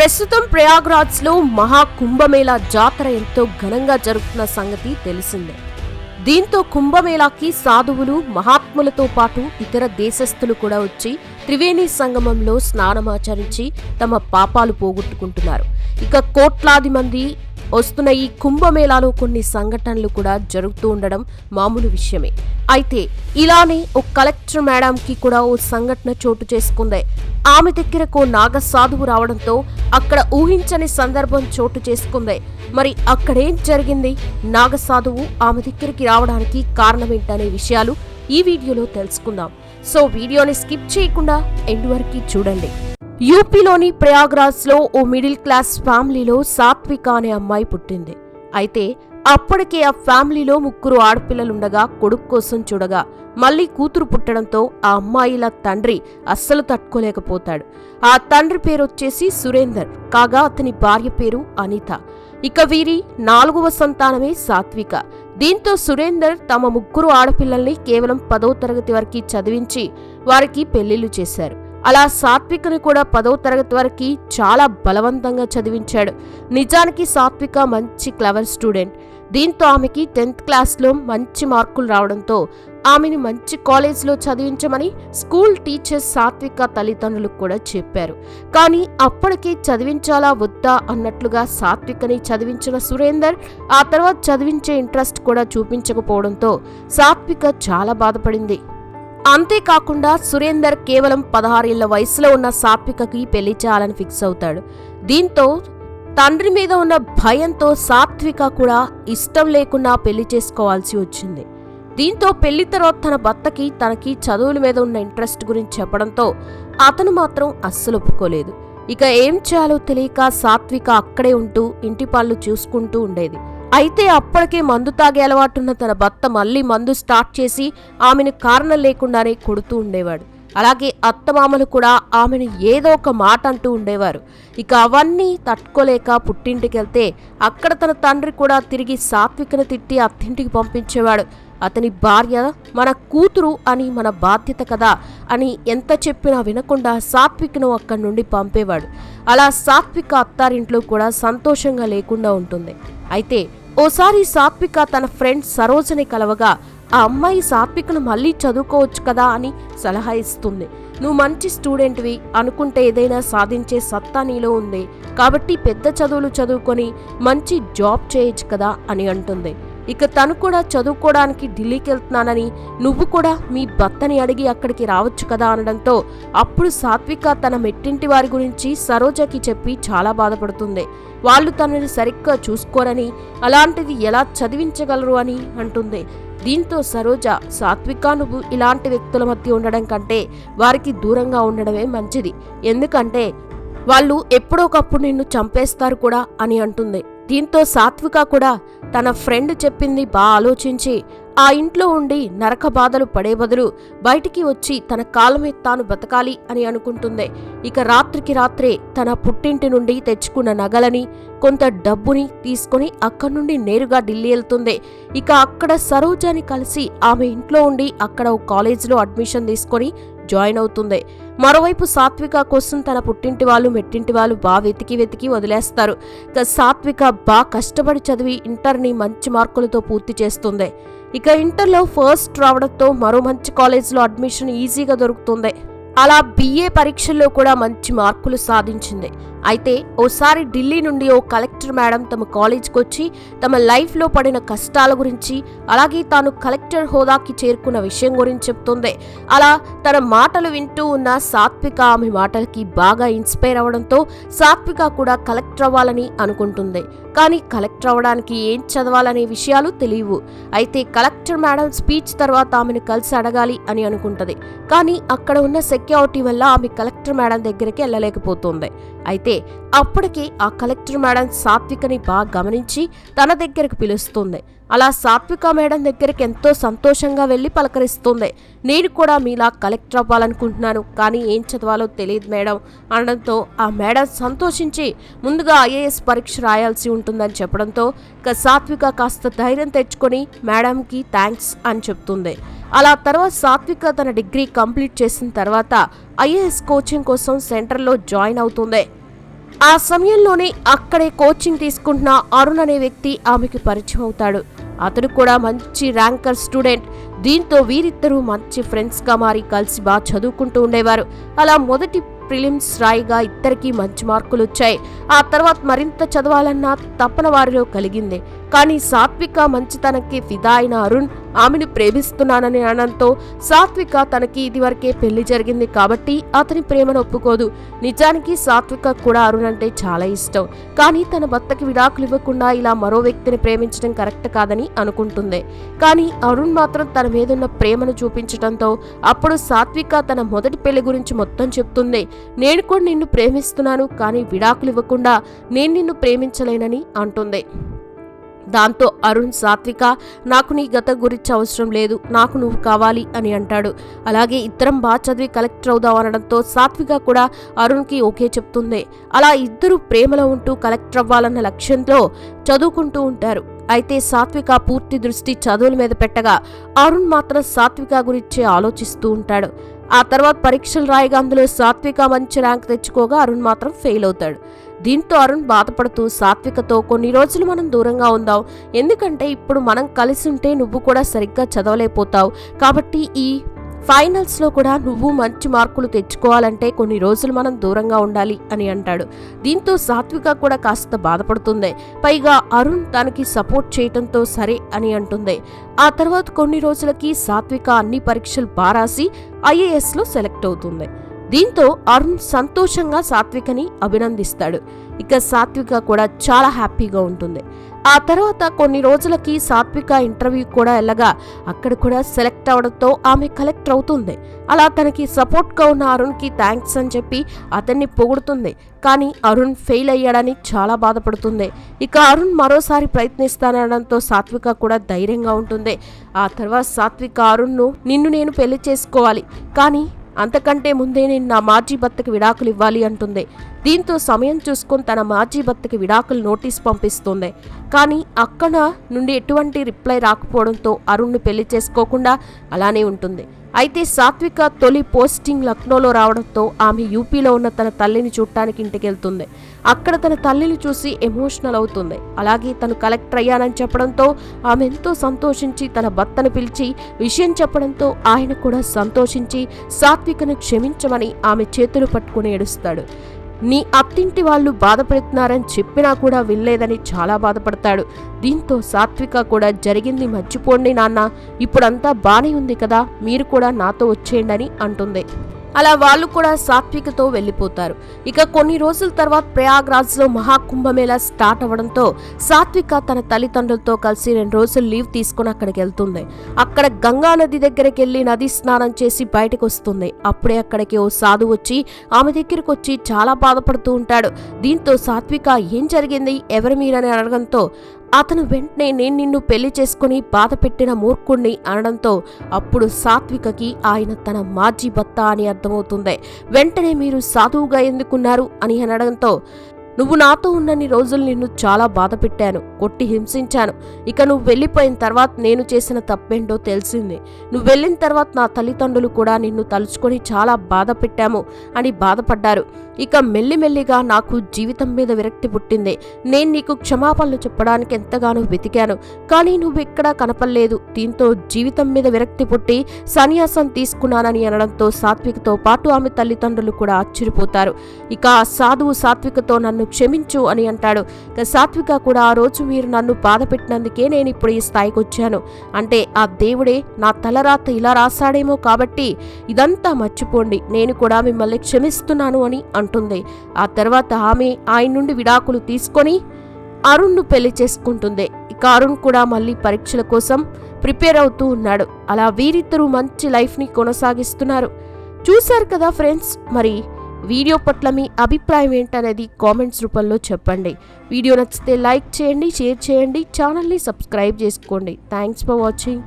ప్రస్తుతం ప్రయాగ్రాజ్లో మహా కుంభమేళా జాతర ఎంతో ఘనంగా జరుగుతున్న సంగతి తెలిసిందే. దీంతో కుంభమేళాకి సాధువులు మహాత్ములతో పాటు ఇతర దేశస్థులు కూడా వచ్చి త్రివేణి సంగమంలో స్నానమాచరించి తమ పాపాలు పోగొట్టుకుంటున్నారు. ఇక కోట్లాది మంది వస్తున్న ఈ కుంభమేళాలో కొన్ని సంఘటనలు కూడా జరుగుతూ ఉండడం మామూలు విషయమే. అయితే ఇలానే ఓ కలెక్టర్ మేడంకి కూడా ఓ సంఘటన చోటు చేసుకుంది. ఆమె దగ్గరకు ఓ నాగ సాధువు రావడంతో అక్కడ ఊహించని సందర్భం చోటు చేసుకుంది. మరి అక్కడేం జరిగింది? నాగ సాధువు ఆమె దగ్గరికి రావడానికి కారణమేంటనే విషయాలు ఈ వీడియోలో తెలుసుకుందాం. సో వీడియోని స్కిప్ చేయకుండా ఎండ్ వరకు చూడండి. యూపీలోని ప్రయాగ్రాజ్లో ఓ మిడిల్ క్లాస్ ఫ్యామిలీలో సాత్విక అనే అమ్మాయి పుట్టింది. అయితే అప్పటికే ఆ ఫ్యామిలీలో ముగ్గురు ఆడపిల్లలుండగా కొడుకు కోసం చూడగా మళ్ళీ కూతురు పుట్టడంతో ఆ అమ్మాయిల తండ్రి అస్సలు తట్టుకోలేకపోతాడు. ఆ తండ్రి పేరు వచ్చేసి సురేందర్ కాగా అతని భార్య పేరు అనిత. ఇక వీరి నాలుగవ సంతానమే సాత్విక. దీంతో సురేందర్ తమ ముగ్గురు ఆడపిల్లల్ని కేవలం పదో తరగతి వరకు చదివించి వారికి పెళ్ళిళ్ళు చేశారు. అలా సాత్వికను కూడా పదో తరగతి వరకు చాలా బలవంతంగా చదివించాడు. నిజానికి సాత్విక మంచి క్లవర్ స్టూడెంట్. దీంతో ఆమెకి టెన్త్ క్లాస్లో మంచి మార్కులు రావడంతో ఆమెను మంచి కాలేజ్లో చదివించమని స్కూల్ టీచర్స్ సాత్విక తల్లిదండ్రులకు కూడా చెప్పారు. కానీ అప్పటికే చదివించాలా వద్దా అన్నట్లుగా సాత్వికని చదివించిన సురేందర్ ఆ తర్వాత చదివించే ఇంట్రెస్ట్ కూడా చూపించకపోవడంతో సాత్విక చాలా బాధపడింది. అంతేకాకుండా సురేందర్ కేవలం పదహారేళ్ళ వయసులో ఉన్న సాత్వికకి పెళ్ళి చేయాలని ఫిక్స్ అవుతాడు. దీంతో తండ్రి మీద ఉన్న భయంతో సాత్విక కూడా ఇష్టం లేకుండా పెళ్ళి చేసుకోవాల్సి వచ్చింది. దీంతో పెళ్ళి తర్వాత తన భర్తకి తనకి చదువుల మీద ఉన్న ఇంట్రెస్ట్ గురించి చెప్పడంతో అతను మాత్రం అస్సలు ఒప్పుకోలేదు. ఇక ఏం చేయాలో తెలియక సాత్విక అక్కడే ఉంటూ ఇంటి పనులు చూసుకుంటూ ఉండేది. అయితే అప్పటికే మందు తాగే అలవాటున్న తన భర్త మళ్ళీ మందు స్టార్ట్ చేసి ఆమెను కారణం లేకుండానే కొడుతూ ఉండేవాడు. అలాగే అత్తమామలు కూడా ఆమెను ఏదో ఒక మాట అంటూ ఉండేవారు. ఇక అవన్నీ తట్టుకోలేక పుట్టింటికి వెళ్తే అక్కడ తన తండ్రి కూడా తిరిగి సాత్వికను తిట్టి అత్తింటికి పంపించేవాడు. అతని భార్య మన కూతురు అని మన బాధ్యత కదా అని ఎంత చెప్పినా వినకుండా సాత్వికను అక్కడి నుండి పంపేవాడు. అలా సాత్విక అత్తారింట్లో కూడా సంతోషంగా లేకుండా ఉంటుంది. అయితే ఓసారి సాత్విక తన ఫ్రెండ్ సరోజని కలవగా ఆ అమ్మాయి సాత్వికను మళ్ళీ చదువుకోవచ్చు కదా అని సలహా ఇస్తుంది. నువ్వు మంచి స్టూడెంట్వి అనుకుంటే ఏదైనా సాధించే సత్తా నీలో ఉంది. కాబట్టి పెద్ద చదువులు చదువుకొని మంచి జాబ్ చేయొచ్చు కదా అని అంటుంది. ఇక తను కూడా చదువుకోవడానికి ఢిల్లీకి వెళ్తున్నానని నువ్వు కూడా మీ భర్తని అడిగి అక్కడికి రావచ్చు కదా అనడంతో అప్పుడు సాత్విక తన మెట్టింటి వారి గురించి సరోజకి చెప్పి చాలా బాధపడుతుంది. వాళ్ళు తనని సరిగ్గా చూసుకోరని అలాంటిది ఎలా చదివించగలరు అని అంటుంది. దీంతో సరోజ సాత్విక నువ్వు ఇలాంటి వ్యక్తుల మధ్య ఉండడం కంటే వారికి దూరంగా ఉండడమే మంచిది. ఎందుకంటే వాళ్ళు ఎప్పుడోకప్పుడు నిన్ను చంపేస్తారు కూడా అని అంటుంది. దీంతో సాత్విక కూడా తన ఫ్రెండ్ చెప్పింది బా ఆలోచించి ఆ ఇంట్లో ఉండి నరక బాధలు పడే బదులు బయటికి వచ్చి తన కాలమే తాను బతకాలి అని అనుకుంటుంది. ఇక రాత్రికి రాత్రే తన పుట్టింటి నుండి తెచ్చుకున్న నగలని కొంత డబ్బుని తీసుకొని అక్కడి నుండి నేరుగా ఢిల్లీ వెళ్తుంది. ఇక అక్కడ సరోజాని కలిసి ఆమె ఇంట్లో ఉండి అక్కడ ఓ కాలేజీలో అడ్మిషన్ తీసుకొని జాయిన్ అవుతుంది. మరోవైపు సాత్విక కోసం తన పుట్టింటి వాళ్ళు మెట్టింటి వాళ్ళు బాగా వెతికి వెతికి వదిలేస్తారు. సాత్విక బాగా కష్టపడి చదివి ఇంటర్ని మంచి మార్కులతో పూర్తి చేస్తుంది. ఇక ఇంటర్లో ఫస్ట్ రావడంతో మరో మంచి కాలేజ్లో అడ్మిషన్ ఈజీగా దొరుకుతుంది. అలా బిఏ పరీక్షల్లో కూడా మంచి మార్కులు సాధించింది. అయితే ఓసారి ఢిల్లీ నుండి ఓ కలెక్టర్ మేడం తమ కాలేజ్కి వచ్చి తమ లైఫ్లో పడిన కష్టాల గురించి అలాగే తాను కలెక్టర్ హోదాకి చేరుకున్న విషయం గురించి చెప్తుంది. అలా తన మాటలు వింటూ ఉన్న సాత్విక ఆమె మాటలకి బాగా ఇన్స్పైర్ అవడంతో సాత్విక కూడా కలెక్టర్ అవ్వాలని అనుకుంటుంది. కానీ కలెక్టర్ అవ్వడానికి ఏం చదవాలనే విషయాలు తెలియవు. అయితే కలెక్టర్ మేడం స్పీచ్ తర్వాత ఆమెను కలిసి అడగాలి అని అనుకుంటది. కానీ అక్కడ ఉన్న సెక్యూరిటీ వల్ల ఆమె కలెక్టర్ మేడం దగ్గరికి వెళ్ళలేకపోతుంది. అయితే అప్పటికి ఆ కలెక్టర్ మేడం సాత్వికని బాగా గమనించి తన దగ్గరకు పిలుస్తుంది. అలా సాత్విక మేడం దగ్గరికి ఎంతో సంతోషంగా వెళ్ళి పలకరిస్తుంది. నేను కూడా మీలా కలెక్టర్ అవ్వాలనుకుంటున్నాను కానీ ఏం చదవాలో తెలియదు మేడం. అనడంతో ఆ మేడం సంతోషించి ముందుగా ఐఏఎస్ పరీక్ష రాయాల్సి ఉంటుందని చెప్పడంతో ఇక సాత్విక కాస్త ధైర్యం తెచ్చుకొని మేడంకి థ్యాంక్స్ అని చెప్తుంది. అలా తర్వాత సాత్విక తన డిగ్రీ కంప్లీట్ చేసిన తర్వాత ఐఏఎస్ కోచింగ్ కోసం సెంటర్లో జాయిన్ అవుతుంది. ఆ సమయంలోనే అక్కడే కోచింగ్ తీసుకుంటున్న అరుణ్ అనే వ్యక్తి ఆమెకి పరిచయం అవుతాడు. అతడు కూడా మంచి ర్యాంకర్ స్టూడెంట్. దీంతో వీరిద్దరూ మంచి ఫ్రెండ్స్గా మారి కలిసి బాగా చదువుకుంటూ ఉండేవారు. అలా మొదటి ప్రిలిమ్స్ రాయిగా ఇద్దరికీ మంచి మార్కులు వచ్చాయి ఆ తర్వాత మరింత చదవాలన్న తపన వారిలో కలిగింది. కానీ సాత్విక మంచితనకి ఫిదా అయిన అరుణ్ ఆమెను ప్రేమిస్తున్నానని అనడంతో సాత్విక తనకి ఇదివరకే పెళ్ళి జరిగింది కాబట్టి అతని ప్రేమను ఒప్పుకోదు. నిజానికి సాత్విక కూడా అరుణ్ అంటే చాలా ఇష్టం. కానీ తన భర్తకి విడాకులు ఇవ్వకుండా ఇలా మరో వ్యక్తిని ప్రేమించడం కరెక్ట్ కాదని అనుకుంటుంది. కానీ అరుణ్ మాత్రం తన మీదున్న ప్రేమను చూపించడంతో అప్పుడు సాత్విక తన మొదటి పెళ్ళి గురించి మొత్తం చెప్తుంది. నేను కూడా నిన్ను ప్రేమిస్తున్నాను కానీ విడాకులు ఇవ్వకుండా నేను నిన్ను ప్రేమించలేనని అంటుంది. దాంతో అరుణ్ సాత్విక నాకు నీ గత గురించి అవసరం లేదు నాకు నువ్వు కావాలి అని అంటాడు. అలాగే ఇద్దరం బాగా చదివి కలెక్టర్ అవుదాం అనడంతో సాత్విక కూడా అరుణ్కి ఓకే చెప్తుంది. అలా ఇద్దరు ప్రేమలో ఉంటూ కలెక్టర్ అవ్వాలన్న లక్ష్యంతో చదువుకుంటూ ఉంటారు. అయితే సాత్విక పూర్తి దృష్టి చదువుల మీద పెట్టగా అరుణ్ మాత్రం సాత్విక గురించే ఆలోచిస్తూ ఉంటాడు. ఆ తర్వాత పరీక్షలు రాయగా అందులో సాత్విక మంచి ర్యాంక్ తెచ్చుకోగా అరుణ్ మాత్రం ఫెయిల్ అవుతాడు. దీంతో అరుణ్ బాధపడుతూ సాత్వికతో కొన్ని రోజులు మనం దూరంగా ఉందాం. ఎందుకంటే ఇప్పుడు మనం కలిసి ఉంటే నువ్వు కూడా సరిగ్గా చదవలేకపోతావు. కాబట్టి ఈ ఫైనల్స్లో కూడా నువ్వు మంచి మార్కులు తెచ్చుకోవాలంటే కొన్ని రోజులు మనం దూరంగా ఉండాలి అని అంటాడు. దీంతో సాత్విక కూడా కాస్త బాధపడుతుంది. పైగా అరుణ్ తనకి సపోర్ట్ చేయటంతో సరే అని అంటుంది. ఆ తర్వాత కొన్ని రోజులకి సాత్విక అన్ని పరీక్షలు పారాసి ఐఏఎస్లో సెలెక్ట్ అవుతుంది. దీంతో అరుణ్ సంతోషంగా సాత్వికని అభినందిస్తాడు. ఇక సాత్విక కూడా చాలా హ్యాపీగా ఉంటుంది. ఆ తర్వాత కొన్ని రోజులకి సాత్విక ఇంటర్వ్యూ కూడా వెళ్ళగా అక్కడ కూడా సెలెక్ట్ అవడంతో ఆమె కలెక్టర్ అవుతుంది. అలా తనకి సపోర్ట్గా ఉన్న అరుణ్కి థ్యాంక్స్ అని చెప్పి అతన్ని పొగుడుతుంది. కానీ అరుణ్ ఫెయిల్ అయ్యాడని చాలా బాధపడుతుంది. ఇక అరుణ్ మరోసారి ప్రయత్నిస్తానడంతో సాత్విక కూడా ధైర్యంగా ఉంటుంది. ఆ తర్వాత సాత్విక అరుణ్ను నిన్ను నేను పెళ్ళి చేసుకోవాలి. కానీ అంతకంటే ముందే నేను నా మాజీ భర్తకి విడాకులు ఇవ్వాలి అంటుంది. దీంతో సమయం చూసుకొని తన మాజీ భర్తకి విడాకులు నోటీస్ పంపిస్తుంది. కానీ అక్కడ నుండి ఎటువంటి రిప్లై రాకపోవడంతో అరుణ్ని పెళ్ళి చేసుకోకుండా అలానే ఉంటుంది. అయితే సాత్విక తొలి పోస్టింగ్ లక్నోలో రావడంతో ఆమె యూపీలో ఉన్న తన తల్లిని చూడటానికి ఇంటికి వెళ్తుంది అక్కడ తన తల్లిని చూసి ఎమోషనల్ అవుతుంది. అలాగే తను కలెక్టర్ అయ్యానని చెప్పడంతో ఆమె ఎంతో సంతోషించి తన భర్తను పిలిచి విషయం చెప్పడంతో ఆయన కూడా సంతోషించి సాత్వికను క్షమించమని ఆమె చేతులు పట్టుకుని ఏడుస్తాడు. నీ అత్తింటి వాళ్ళు బాధపడుతున్నారని చెప్పినా కూడా వినలేదని చాలా బాధపడతాడు. దీంతో సాత్విక కూడా జరిగింది మర్చిపోండి నాన్న. ఇప్పుడంతా బానే ఉంది కదా మీరు కూడా నాతో వచ్చేయండి అని అంటుంది. అలా వాళ్ళు కూడా సాత్వికతో వెళ్ళిపోతారు. ఇక కొన్ని రోజుల తర్వాత ప్రయాగ్రాజ్లో మహాకుంభమేళా స్టార్ట్ అవ్వడంతో సాత్విక తన తల్లిదండ్రులతో కలిసి రెండు రోజులు లీవ్ తీసుకుని అక్కడికి వెళ్తుంది. అక్కడ గంగా నది దగ్గరికి వెళ్ళి నది స్నానం చేసి బయటకు వస్తుంది. అప్పుడే అక్కడికి ఓ సాధు వచ్చి ఆమె దగ్గరికి వచ్చి చాలా బాధపడుతూ ఉంటాడు. దీంతో సాత్విక ఏం జరిగింది? ఎవరు మీరని? అడగడంతో అతను వెంటనే నేను నిన్ను పెళ్ళి చేసుకుని బాధ పెట్టిన మూర్ఖుణ్ణి అనడంతో అప్పుడు సాత్వికకి ఆయన తన మాజీ భర్త అని అర్థమవుతుంది. వెంటనే మీరు సాధువుగా ఎందుకున్నారు అని అనడంతో నువ్వు నాతో ఉన్నన్ని రోజులు నిన్ను చాలా బాధ పెట్టాను కొట్టి హింసించాను. ఇక నువ్వు వెళ్ళిపోయిన తర్వాత నేను చేసిన తప్పేంటో తెలిసింది. నువ్వు వెళ్ళిన తర్వాత నా తల్లిదండ్రులు కూడా నిన్ను తలుచుకొని చాలా బాధ పెట్టాము అని బాధపడ్డారు. ఇక మెల్లిమెల్లిగా నాకు జీవితం మీద విరక్తి పుట్టింది. నేను నీకు క్షమాపణలు చెప్పడానికి ఎంతగానో వెతికాను. కానీ నువ్వు ఎక్కడా కనపడలేదు. దీంతో జీవితం మీద విరక్తి పుట్టి సన్యాసం తీసుకున్నానని అనడంతో సాత్వికతో పాటు ఆమె తల్లిదండ్రులు కూడా ఆశ్చర్యపోతారు. ఇక ఆ సాధువు సాత్వికతో నన్ను క్షమించు అని అంటాడు. ఇక సాత్విక కూడా ఆ రోజు మీరు నన్ను బాధ పెట్టినందుకే నేను ఇప్పుడు ఈ స్థాయికి వచ్చాను. అంటే ఆ దేవుడే నా తలరాత ఇలా రాశాడేమో కాబట్టి ఇదంతా మర్చిపోండి. నేను కూడా మిమ్మల్ని క్షమిస్తున్నాను అని ఉంటుంది ఆ తర్వాత ఆమె ఆయన నుండి విడాకులు తీసుకొని అరుణ్ను పెళ్ళి చేసుకుంటుంది. ఇక అరుణ్ కూడా మళ్ళీ పరీక్షల కోసం ప్రిపేర్ అవుతూ ఉన్నాడు. అలా వీరిద్దరూ మంచి లైఫ్ని కొనసాగిస్తున్నారు. చూశారు కదా ఫ్రెండ్స్ మరి వీడియో పట్ల మీ అభిప్రాయం ఏంటనేది కామెంట్స్ రూపంలో చెప్పండి. వీడియో నచ్చితే లైక్ చేయండి షేర్ చేయండి ఛానల్ని సబ్స్క్రైబ్ చేసుకోండి. Thanks for watching.